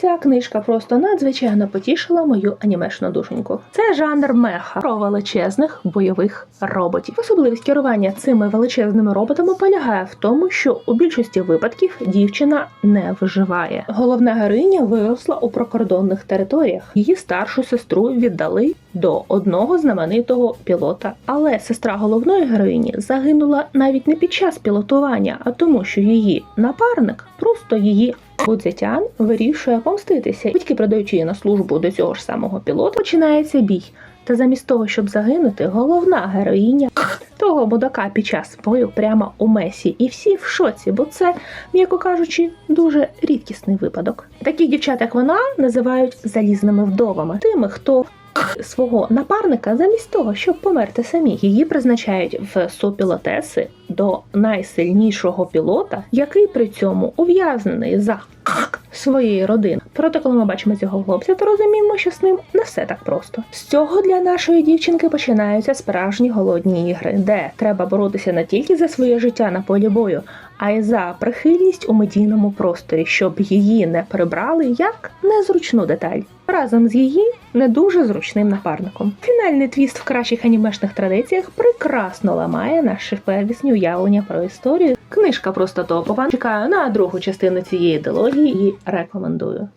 Ця книжка просто надзвичайно потішила мою анімешну душеньку. Це жанр меха про величезних бойових роботів. Особливість керування цими величезними роботами полягає в тому, що у більшості випадків дівчина не виживає. Головна героїня виросла у прикордонних територіях. Її старшу сестру віддали до одного знаменитого пілота. Але сестра головної героїні загинула навіть не під час пілотування, а тому, що її напарник просто її Будзятян вирішує помститися. Батьки, продаючи її на службу до цього ж самого пілота, починається бій. Та замість того, щоб загинути, головна героїня того мудака під час бою прямо у месі, і всі в шоці, бо це, м'яко кажучи, дуже рідкісний випадок. Таких дівчат, як вона, називають залізними вдовами, тими, хто свого напарника, замість того, щоб померти самі, її призначають в сопілотеси до найсильнішого пілота, який при цьому ув'язнений за своєї родини. Проте, коли ми бачимо цього хлопця, то розуміємо, що з ним не все так просто. З цього для нашої дівчинки починаються справжні голодні ігри, де треба боротися не тільки за своє життя на полі бою, а й за прихильність у медійному просторі, щоб її не прибрали як незручну деталь. Разом з її не дуже зручним напарником. Фінальний твіст в кращих анімешних традиціях прекрасно ламає наші первісні уявлення про історію. Книжка просто топова. Чекаю на другу частину цієї дилогії і рекомендую.